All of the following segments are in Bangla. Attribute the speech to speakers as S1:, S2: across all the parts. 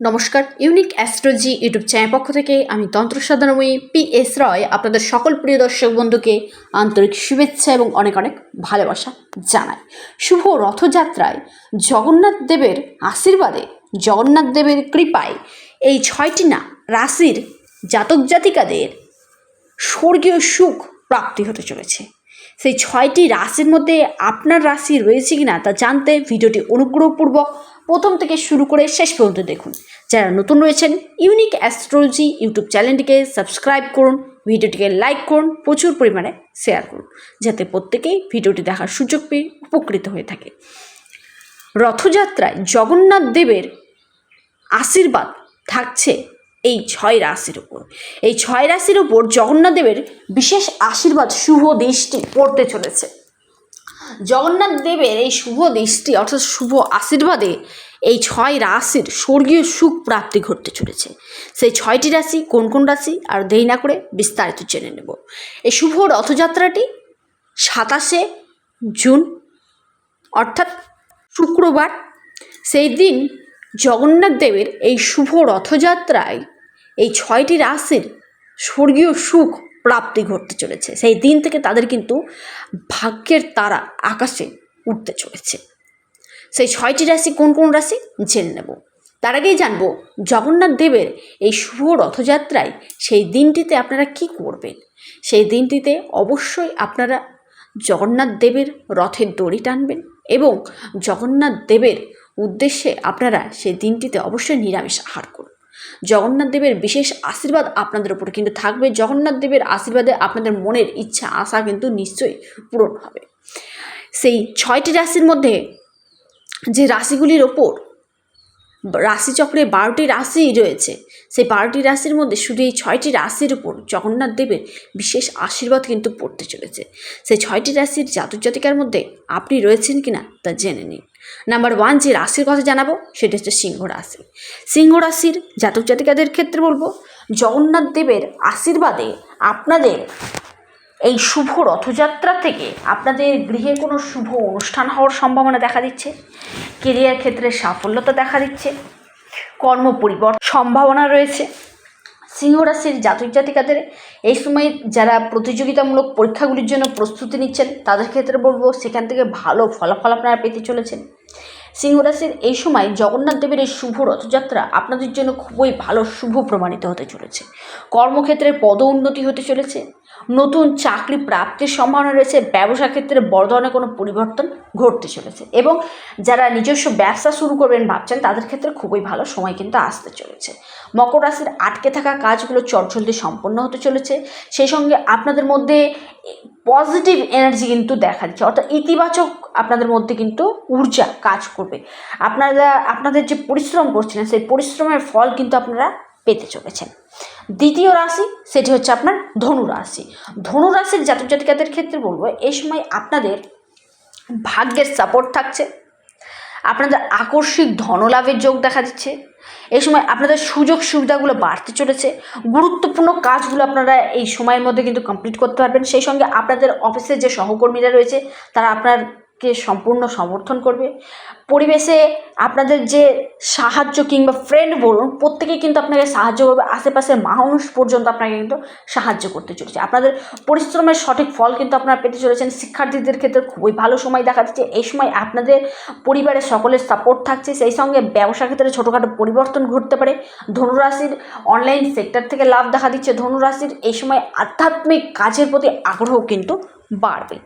S1: নমস্কার ইউনিক অ্যাস্ট্রোলজি ইউটিউব চ্যানেল পক্ষ থেকে আমি তন্ত্রসাধনময়ী পি এস রয় আপনাদের সকল প্রিয় দর্শক বন্ধুকে আন্তরিক শুভেচ্ছা এবং অনেক অনেক ভালোবাসা জানাই। শুভ রথযাত্রায় জগন্নাথ দেবের আশীর্বাদে, জগন্নাথ দেবের কৃপায় এই ছয়টি না রাশির জাতক জাতিকাদের স্বর্গীয় সুখ প্রাপ্তি হতে চলেছে। সেই ছয়টি রাশির মধ্যে আপনার রাশি রয়েছে কিনা তা জানতে ভিডিওটি অনুগ্রহপূর্বক প্রথম থেকে শুরু করে শেষ পর্যন্ত দেখুন। যারা নতুন রয়েছেন, ইউনিক অ্যাস্ট্রোলজি ইউটিউব চ্যানেলটিকে সাবস্ক্রাইব করুন, ভিডিওটিকে লাইক করুন, প্রচুর পরিমাণে শেয়ার করুন, যাতে প্রত্যেকেই ভিডিওটি দেখার সুযোগ পেয়ে উপকৃত হয়ে থাকে। রথযাত্রায় জগন্নাথ দেবের আশীর্বাদ থাকছে এই ছয় রাশির উপর। এই ছয় রাশির উপর জগন্নাথদেবের বিশেষ আশীর্বাদ শুভ দৃষ্টি পড়তে চলেছে। জগন্নাথ দেবের এই শুভ দৃষ্টি অর্থাৎ শুভ আশীর্বাদে এই ছয় রাশির স্বর্গীয় সুখ প্রাপ্তি ঘটতে চলেছে। সেই ছয়টি রাশি কোন কোন রাশি আর দেরি না করে বিস্তারিত জেনে নেব। এই শুভ রথযাত্রাটি সাতাশে জুন, অর্থাৎ শুক্রবার। সেই দিন জগন্নাথ দেবের এই শুভ রথযাত্রায় এই ছয়টি রাশির স্বর্গীয় সুখ প্রাপ্তি ঘটতে চলেছে। সেই দিন থেকে তাদের কিন্তু ভাগ্যের তারা আকাশে উঠতে চলেছে। সেই ছয়টি রাশি কোন কোন রাশি? জেনে নেব। তার আগেই জানব, জগন্নাথ দেবের এই শুভ রথযাত্রায় সেই দিনটিতে আপনারা কি করবেন? সেই দিনটিতে অবশ্যই আপনারা জগন্নাথ দেবের রথের দড়ি টানবেন এবং জগন্নাথ দেবের উদ্দেশ্যে আপনারা সেই দিনটিতে অবশ্যই নিরামিষ আহার করুন জগন্নাথ দেবের বিশেষ আশীর্বাদ আপনাদের উপর কিন্তু থাকবে। জগন্নাথ দেবের আশীর্বাদে আপনাদের মনের ইচ্ছা, আশা কিন্তু নিশ্চয়ই পূরণ হবে। সেই ছয়টি রাশির মধ্যে যে রাশিগুলির ওপর রাশিচক্রে বারোটি রাশি রয়েছে। সেই বারোটি রাশির মধ্যে শুধু এই ছয়টি রাশির উপর জগন্নাথ দেবের বিশেষ আশীর্বাদ কিন্তু পড়তে চলেছে। সেই ছয়টি রাশির জাতক জাতিকার মধ্যে আপনি রয়েছেন কিনা তা জেনে নিন। নাম্বার ওয়ান যে রাশির কথা জানাব, সেটা হচ্ছে সিংহ রাশি। সিংহ রাশির জাতক জাতিকাদের ক্ষেত্রে বলব, জগন্নাথ দেবের আশীর্বাদে আপনাদের এই শুভ রথযাত্রা থেকে আপনাদের গৃহে কোনো শুভ অনুষ্ঠান হওয়ার সম্ভাবনা দেখা দিচ্ছে? কেরিয়ার ক্ষেত্রে সাফল্যতা দেখা দিচ্ছে? কর্ম পরিবর্তন সম্ভাবনা রয়েছে? সিংহ রাশির জাতক জাতিকাদের এই সময় যারা প্রতিযোগিতামূলক পরীক্ষাগুলির জন্য প্রস্তুতি নিচ্ছেন, তাদের ক্ষেত্রে বলব সেখান থেকে ভালো ফলাফল আপনারা পেতে চলেছেন। সিংহ রাশির এই সময় জগন্নাথ দেবের এই শুভ রথযাত্রা আপনাদের জন্য খুবই ভালো, শুভ প্রমাণিত হতে চলেছে। কর্মক্ষেত্রে পদ উন্নতি হতে চলেছে। নতুন চাকরি প্রাপ্তির সম্ভাবনা রয়েছে, ব্যবসা ক্ষেত্রে বড় ধরনের কোনো পরিবর্তন ঘটতে চলেছে এবং যারা নিজস্ব ব্যবসা শুরু করবেন ভাবছেন, তাদের ক্ষেত্রে খুবই ভালো সময় কিন্তু আসতে চলেছে। মকর রাশির আটকে থাকা কাজগুলো চটজলদি সম্পন্ন হতে চলেছে। সেই সঙ্গে আপনাদের মধ্যে পজিটিভ এনার্জি কিন্তু দেখা দিচ্ছে, অর্থাৎ ইতিবাচক আপনাদের মধ্যে কিন্তু ঊর্জা কাজ করবে। আপনারা, আপনাদের যে পরিশ্রম করছিলেন, সেই পরিশ্রমের ফল কিন্তু আপনারা পেতে চলেছেন। দ্বিতীয় রাশি সেটি হচ্ছে আপনার ধনু রাশি। ধনু রাশির জাতক জাতিকাদের ক্ষেত্রে বলব, এই সময় আপনাদের ভাগ্যের সাপোর্ট থাকছে, আপনাদের আকস্মিক ধনলাভের যোগ দেখা দিচ্ছে, এই সময় আপনাদের সুযোগ সুবিধাগুলো বাড়তে চলেছে, গুরুত্বপূর্ণ কাজগুলো আপনারা এই সময়ের মধ্যে কিন্তু কমপ্লিট করতে পারবেন। সেই সঙ্গে আপনাদের অফিসের যে সহকর্মীরা রয়েছে, তারা আপনারকে সম্পূর্ণ সমর্থন করবে। পরিবেশে আপনাদের যে সাহায্য কিংবা ফ্রেন্ড বলুন প্রত্যেকেই কিন্তু আপনাকে সাহায্য করবে। আশেপাশের মানুষ পর্যন্ত আপনাকে কিন্তু সাহায্য করতে চলেছে। আপনাদের পরিশ্রমের সঠিক ফল কিন্তু আপনারা পেতে চলেছেন। শিক্ষার্থীদের ক্ষেত্রে খুবই ভালো সময় দেখা যাচ্ছে এই সময় আপনাদের পরিবারের সকলের সাপোর্ট থাকছে। সেই সঙ্গে ব্যবসা ক্ষেত্রে ছোটোখাটো পরিবর্তন ঘটতে পারে। ধনুরাশির অনলাইন সেক্টর থেকে লাভ দেখা দিচ্ছে। ধনুরাশির এই সময় আধ্যাত্মিক কাজের প্রতি আগ্রহ কিন্তু বাড়বে।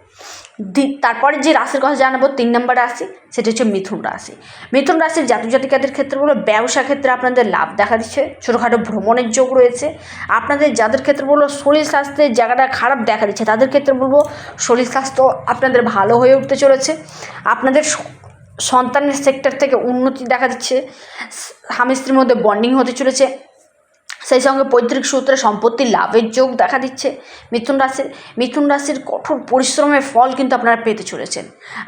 S1: তারপরে যে রাশির কথা জানাব, তিন নম্বর রাশি, সেটা হচ্ছে মিথুন রাশি। মিথুন রাশির জাতক জাতিকাদের ক্ষেত্রে বলো, ব্যবসা ক্ষেত্রে আপনাদের লাভ দেখা দিচ্ছে, ছোটোখাটো ভ্রমণের যোগ রয়েছে। আপনাদের যাদের ক্ষেত্রে বলব শরীর স্বাস্থ্যের জায়গাটা খারাপ দেখা দিচ্ছে, তাদের ক্ষেত্রে বলব, শরীর স্বাস্থ্য আপনাদের ভালো হয়ে উঠতে চলেছে। আপনাদের সন্তানের সেক্টর থেকে উন্নতি দেখা দিচ্ছে। স্বামী স্ত্রীর মধ্যে বন্ডিং হতে চলেছে। সেই সঙ্গে পৈতৃক সূত্রে সম্পত্তি লাভের যোগ দেখা দিচ্ছে। মিথুন রাশির মিথুন রাশির কঠোর পরিশ্রমের ফল কিন্তু আপনারা পেতে চলেছেন।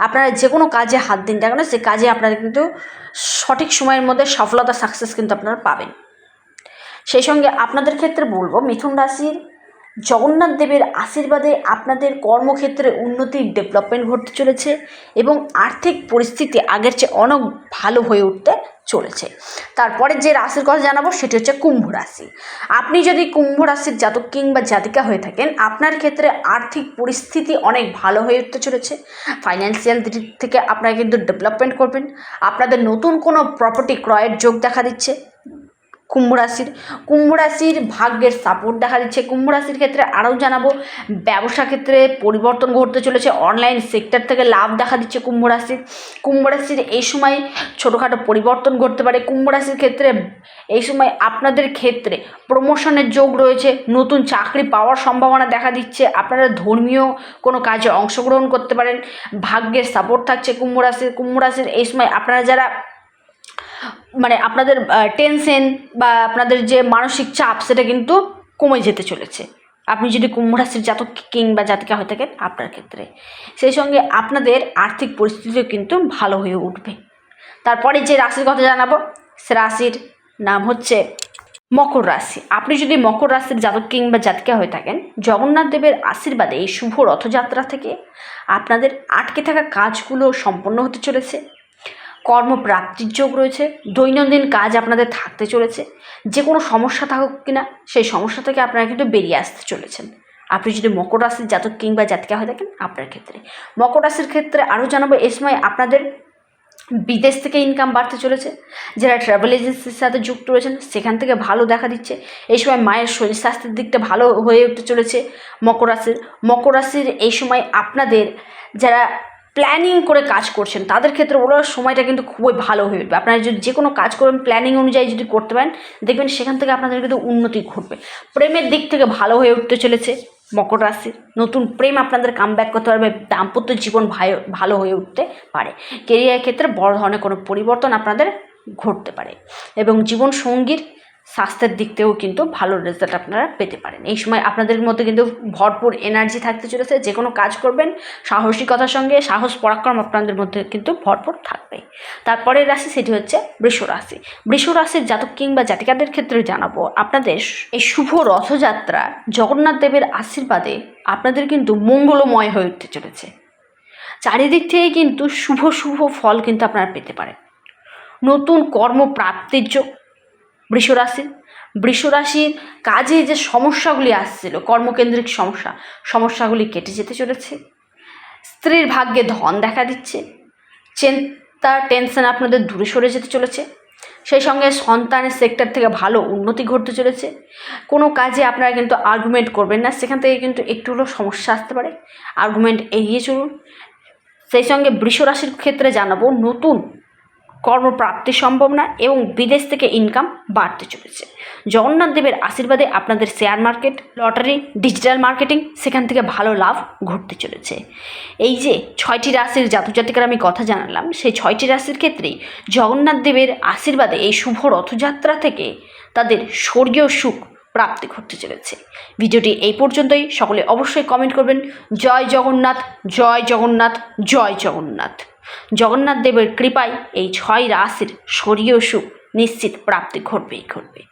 S1: আপনারা যে কোনো কাজে হাত দিন দেখেন সে কাজে আপনারা কিন্তু সঠিক সময়ের মধ্যে সফলতা সাকসেস কিন্তু আপনারা পাবেন। সেই সঙ্গে আপনাদের ক্ষেত্রে বলব, মিথুন রাশির জগন্নাথ দেবের আশীর্বাদে আপনাদের কর্মক্ষেত্রে উন্নতি ডেভেলপমেন্ট ঘটতে চলেছে এবং আর্থিক পরিস্থিতি আগের চেয়ে অনেক ভালো হয়ে উঠতে চলেছে। তারপরে যে রাশির কথা জানাব সেটি হচ্ছে কুম্ভ রাশি। আপনি যদি কুম্ভ রাশির জাতক কিংবা জাতিকা হয়ে থাকেন, আপনার ক্ষেত্রে আর্থিক পরিস্থিতি অনেক ভালো হয়ে উঠতে চলেছে। ফাইন্যান্সিয়াল দিক থেকে আপনারা কিন্তু ডেভেলপমেন্ট করবেন। আপনাদের নতুন কোনো প্রপার্টি ক্রয়ের যোগ দেখা দিচ্ছে। কুম্ভ রাশির কুম্ভ রাশির ভাগ্যের সাপোর্ট দেখা দিচ্ছে। কুম্ভ রাশির ক্ষেত্রে আরও জানাব, ব্যবসা ক্ষেত্রে পরিবর্তন ঘটতে চলেছে অনলাইন সেক্টর থেকে লাভ দেখা দিচ্ছে কুম্ভ রাশির। কুম্ভ রাশির এই সময় ছোটোখাটো পরিবর্তন ঘটতে পারে। কুম্ভ রাশির ক্ষেত্রে এই সময় আপনাদের ক্ষেত্রে প্রমোশনের যোগ রয়েছে, নতুন চাকরি পাওয়ার সম্ভাবনা দেখা দিচ্ছে। আপনারা ধর্মীয় কোনো কাজে অংশগ্রহণ করতে পারেন, ভাগ্যের সাপোর্ট থাকছে কুম্ভ রাশির। কুম্ভ রাশির এই সময় আপনারা যারা মানে আপনাদের টেনশন বা আপনাদের যে মানসিক চাপ, সেটা কিন্তু কমে যেতে চলেছে। আপনি যদি কুম্ভ রাশির জাতক কিংবা জাতিকা হয়ে থাকেন, আপনার ক্ষেত্রে। সেই সঙ্গে আপনাদের আর্থিক পরিস্থিতিও কিন্তু ভালো হয়ে উঠবে। তারপরে যে রাশির কথা জানাব, সে রাশির নাম হচ্ছে মকর রাশি। আপনি যদি মকর রাশির জাতক কিংবা জাতিকা হয়ে থাকেন, জগন্নাথ দেবের আশীর্বাদে এই শুভ রথযাত্রা থেকে আপনাদের আটকে থাকা কাজগুলো সম্পন্ন হতে চলেছে। কর্মপ্রাপ্তির যোগ রয়েছে। দৈনন্দিন কাজ আপনাদের থাকতে চলেছে। যে কোনো সমস্যা থাকুক কিনা, সেই সমস্যা থেকে আপনারা কিন্তু বেরিয়ে আসতে চলেছেন। আপনি যদি মকর রাশির জাতক কিংবা জাতিকা হয়ে থাকেন, আপনার ক্ষেত্রে। মকর রাশির ক্ষেত্রে আরও জানাব এই সময় আপনাদের বিদেশ থেকে ইনকাম বাড়তে চলেছে। যারা ট্রাভেল এজেন্সির সাথে যুক্ত রয়েছেন, সেখান থেকে ভালো দেখা দিচ্ছে। এই সময় মায়ের শরীর স্বাস্থ্যের দিকটা ভালো হয়ে উঠতে চলেছে মকর রাশির। মকর রাশির এই সময় আপনাদের, যারা প্ল্যানিং করে কাজ করছেন, তাদের ক্ষেত্রে ওরা সময়টা কিন্তু খুবই ভালো হয়ে উঠবে। আপনারা যদি যে কোনো কাজ করবেন প্ল্যানিং অনুযায়ী যদি করতে পারেন, দেখবেন সেখান থেকে আপনাদের কিন্তু উন্নতি ঘটবে। প্রেমের দিক থেকে ভালো হয়ে উঠতে চলেছে মকর রাশি। নতুন প্রেম আপনাদের কাম ব্যাক করতে পারবে, দাম্পত্য জীবন ভাই- ভালো হয়ে উঠতে পারে। কেরিয়ারের ক্ষেত্রে বড় ধরনের কোনো পরিবর্তন আপনাদের ঘটতে পারে। এবং জীবন সঙ্গীর স্বাস্থ্যের দিক থেকেও কিন্তু ভালো রেজাল্ট আপনারা পেতে পারেন। এই সময় আপনাদের মধ্যে কিন্তু ভরপুর এনার্জি থাকতে চলেছে, যে কোনো কাজ করবেন, সাহসিকতার সঙ্গে সাহস পরাক্রম আপনাদের মধ্যে কিন্তু ভরপুর থাকবে। তারপরের রাশি সেটি হচ্ছে বৃষ রাশি। বৃষ রাশির জাতক কিংবা জাতিকাদের ক্ষেত্রে জানাব, আপনাদের এই শুভ রথযাত্রা জগন্নাথ দেবের আশীর্বাদে আপনাদের কিন্তু মঙ্গলময় হয়ে উঠতে চলেছে। চারিদিক থেকে কিন্তু শুভ শুভ ফল কিন্তু আপনারা পেতে পারেন। নতুন কর্মপ্রাপ্তির যোগ বৃষরাশির বৃষরাশির কাজে যে সমস্যাগুলি আসছিল, কর্মকেন্দ্রিক সমস্যা, সমস্যাগুলি কেটে যেতে চলেছে। স্ত্রীর ভাগ্যে ধন দেখা দিচ্ছে। চিন্তা, টেনশন আপনাদের দূরে সরে যেতে চলেছে। সেই সঙ্গে সন্তানের সেক্টর থেকে ভালো উন্নতি ঘটতে চলেছে। কোনো কাজে আপনারা কিন্তু আর্গুমেন্ট করবেন না, সেখান থেকে কিন্তু একটু হলেও সমস্যা আসতে পারে। আর্গুমেন্ট এড়িয়ে চলুন। সেই সঙ্গে বৃষরাশির ক্ষেত্রে জানাব, নতুন কর্মপ্রাপ্তি সম্ভব না এবং বিদেশ থেকে ইনকাম বাড়তে চলেছে। জগন্নাথ দেবের আশীর্বাদে আপনাদের share market lottery digital marketing সেখান থেকে ভালো লাভ ঘটতে চলেছে। এই যে ছয়টি রাশির জাতজাতিকার আমি কথা জানালাম, সেই ছয়টি রাশির ক্ষেত্রেই জগন্নাথ দেবের আশীর্বাদে এই শুভ রথযাত্রা থেকে তাদের স্বর্গীয় সুখ প্রাপ্তি ঘটতে চলেছে। ভিডিওটি এই পর্যন্তই। সকলে অবশ্যই কমেন্ট করবেন। জয় জগন্নাথ জয় জগন্নাথ জয় জগন্নাথ। জগন্নাথ দেবের কৃপায় এই ছয় রাশির স্বরীয় সুখ নিশ্চিত প্রাপ্তি ঘটবেই ঘটবে